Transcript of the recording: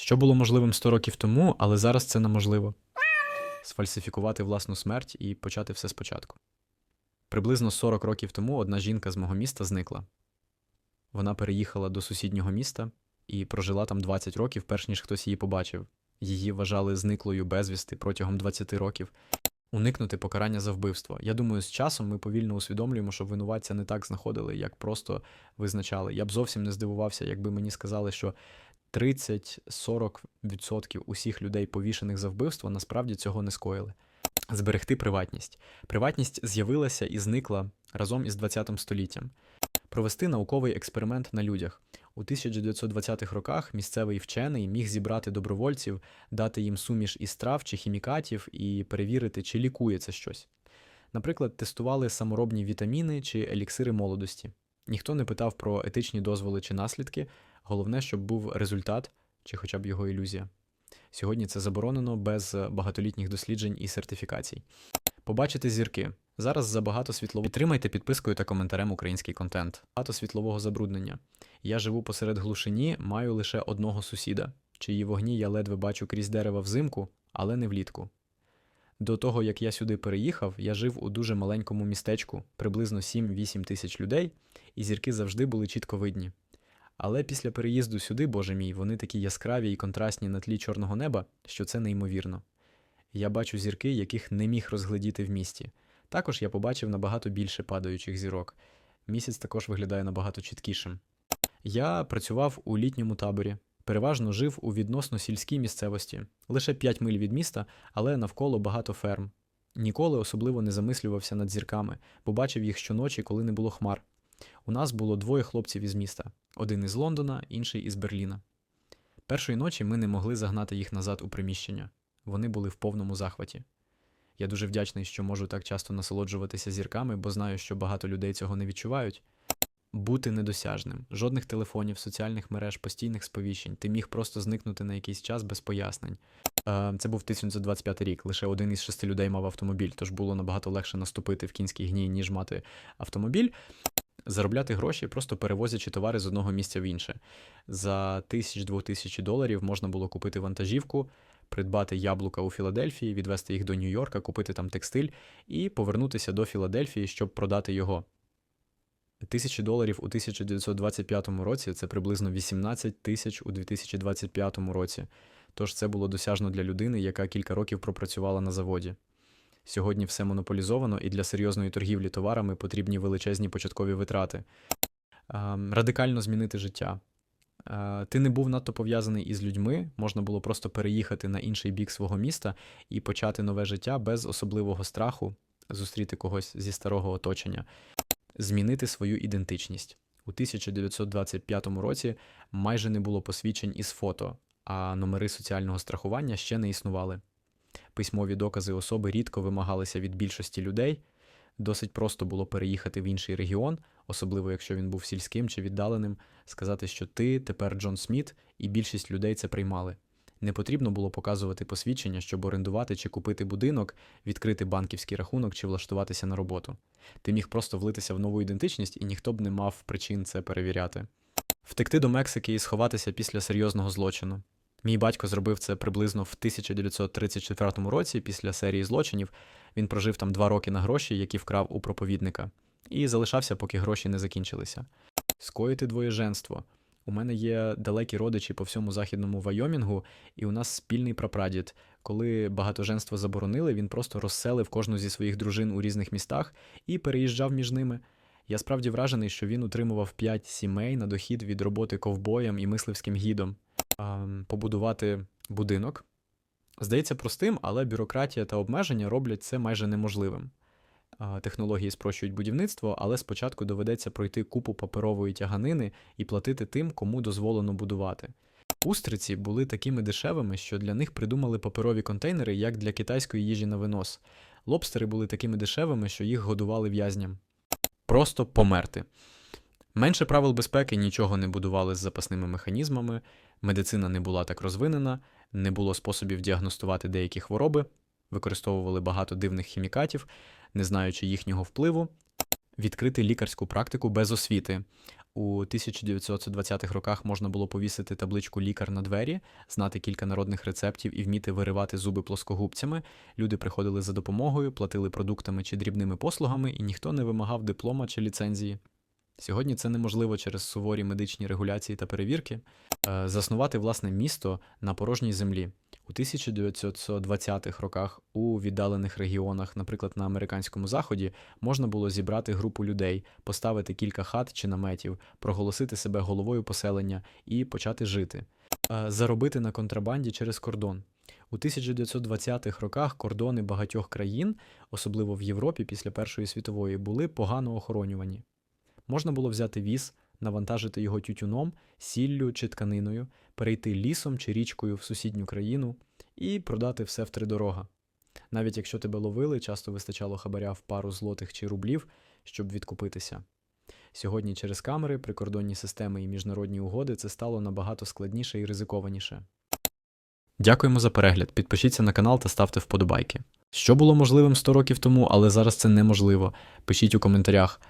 Що було можливим 100 років тому, але зараз це неможливо. Сфальсифікувати власну смерть і почати все спочатку. Приблизно 40 років тому одна жінка з мого міста зникла. Вона переїхала до сусіднього міста і прожила там 20 років, перш ніж хтось її побачив. Її вважали зниклою безвісти протягом 20 років. Уникнути покарання за вбивство. Я думаю, з часом ми повільно усвідомлюємо, що винуватця не так знаходили, як просто визначали. Я б зовсім не здивувався, якби мені сказали, що 30-40% усіх людей, повішених за вбивство, насправді цього не скоїли. Зберегти приватність. Приватність з'явилася і зникла разом із 20 століттям. Провести науковий експеримент на людях. У 1920-х роках місцевий вчений міг зібрати добровольців, дати їм суміш із трав чи хімікатів і перевірити, чи лікує це щось. Наприклад, тестували саморобні вітаміни чи еліксири молодості. Ніхто не питав про етичні дозволи чи наслідки, головне, щоб був результат чи хоча б його ілюзія. Сьогодні це заборонено без багатолітніх досліджень і сертифікацій. Побачити зірки. Зараз забагато світлового. Підтримайте підпискою та коментарем український контент. Багато світлового забруднення. Я живу посеред глушині, маю лише одного сусіда, чиї вогні я ледве бачу крізь дерева взимку, але не влітку. До того, як я сюди переїхав, я жив у дуже маленькому містечку, приблизно 7-8 тисяч людей, і зірки завжди були чітко видні. Але після переїзду сюди, боже мій, вони такі яскраві і контрастні на тлі чорного неба, що це неймовірно. Я бачу зірки, яких не міг розглядіти в місті. Також я побачив набагато більше падаючих зірок. Місяць також виглядає набагато чіткішим. Я працював у літньому таборі, переважно жив у відносно сільській місцевості, лише 5 миль від міста, але навколо багато ферм. Ніколи особливо не замислювався над зірками, бо бачив їх щоночі, коли не було хмар. У нас було двоє хлопців із міста: один із Лондона, інший із Берліна. Першої ночі ми не могли загнати їх назад у приміщення. Вони були в повному захваті. Я дуже вдячний, що можу так часто насолоджуватися зірками, бо знаю, що багато людей цього не відчувають. Бути недосяжним, жодних телефонів, соціальних мереж, постійних сповіщень. Ти міг просто зникнути на якийсь час без пояснень. Е, Це був 1925 рік. Лише один із шести людей мав автомобіль, тож було набагато легше наступити в кінський гній, ніж мати автомобіль. Заробляти гроші, просто перевозячи товари з одного місця в інше. За тисяч-двох тисяч доларів можна було купити вантажівку, придбати яблука у Філадельфії, відвести їх до Нью-Йорка, купити там текстиль і повернутися до Філадельфії, щоб продати його. Тисячі доларів у 1925 році це приблизно 18 тисяч у 2025 році. Тож це було досяжно для людини, яка кілька років пропрацювала на заводі. Сьогодні все монополізовано, і для серйозної торгівлі товарами потрібні величезні початкові витрати. Радикально змінити життя. Ти не був надто пов'язаний із людьми, можна було просто переїхати на інший бік свого міста і почати нове життя без особливого страху, зустріти когось зі старого оточення, змінити свою ідентичність. У 1925 році майже не було посвідчень із фото, а номери соціального страхування ще не існували. Письмові докази особи рідко вимагалися від більшості людей. Досить просто було переїхати в інший регіон, особливо якщо він був сільським чи віддаленим, сказати, що ти тепер Джон Сміт, і більшість людей це приймали. Не потрібно було показувати посвідчення, щоб орендувати чи купити будинок, відкрити банківський рахунок чи влаштуватися на роботу. Ти міг просто влитися в нову ідентичність, і ніхто б не мав причин це перевіряти. Втекти до Мексики і сховатися після серйозного злочину. Мій батько зробив це приблизно в 1934 році після серії злочинів. Він прожив там два роки на гроші, які вкрав у проповідника, і залишався, поки гроші не закінчилися. Скоїти двоєженство. У мене є далекі родичі по всьому західному Вайомінгу, і у нас спільний прапрадід. Коли багатоженство заборонили, він просто розселив кожну зі своїх дружин у різних містах і переїжджав між ними. Я справді вражений, що він утримував п'ять сімей на дохід від роботи ковбоєм і мисливським гідом. Побудувати будинок. Здається простим, але бюрократія та обмеження роблять це майже неможливим. Технології спрощують будівництво, але спочатку доведеться пройти купу паперової тяганини і платити тим, кому дозволено будувати. Устриці були такими дешевими, що для них придумали паперові контейнери, як для китайської їжі на винос. Лобстери були такими дешевими, що їх годували в'язням. Просто померти. Менше правил безпеки нічого не будували з запасними механізмами, медицина не була так розвинена, не було способів діагностувати деякі хвороби, використовували багато дивних хімікатів, не знаючи їхнього впливу, відкрити лікарську практику без освіти. У 1920-х роках можна було повісити табличку лікар на двері, знати кілька народних рецептів і вміти виривати зуби плоскогубцями. Люди приходили за допомогою, платили продуктами чи дрібними послугами, і ніхто не вимагав диплома чи ліцензії. Сьогодні це неможливо через суворі медичні регуляції та перевірки. Е, Заснувати власне місто на порожній землі. У 1920-х роках у віддалених регіонах, наприклад, на американському заході, можна було зібрати групу людей, поставити кілька хат чи наметів, проголосити себе головою поселення і почати жити, Е, заробити на контрабанді через кордон. У 1920-х роках кордони багатьох країн, особливо в Європі після Першої світової, були погано охоронювані. Можна було взяти віз, навантажити його тютюном, сіллю чи тканиною, перейти лісом чи річкою в сусідню країну і продати все втридорога. Навіть якщо тебе ловили, часто вистачало хабаря в пару злотих чи рублів, щоб відкупитися. Сьогодні через камери, прикордонні системи і міжнародні угоди це стало набагато складніше і ризикованіше. Дякуємо за перегляд. Підпишіться на канал та ставте вподобайки. Що було можливим 100 років тому, але зараз це неможливо. Пишіть у коментарях.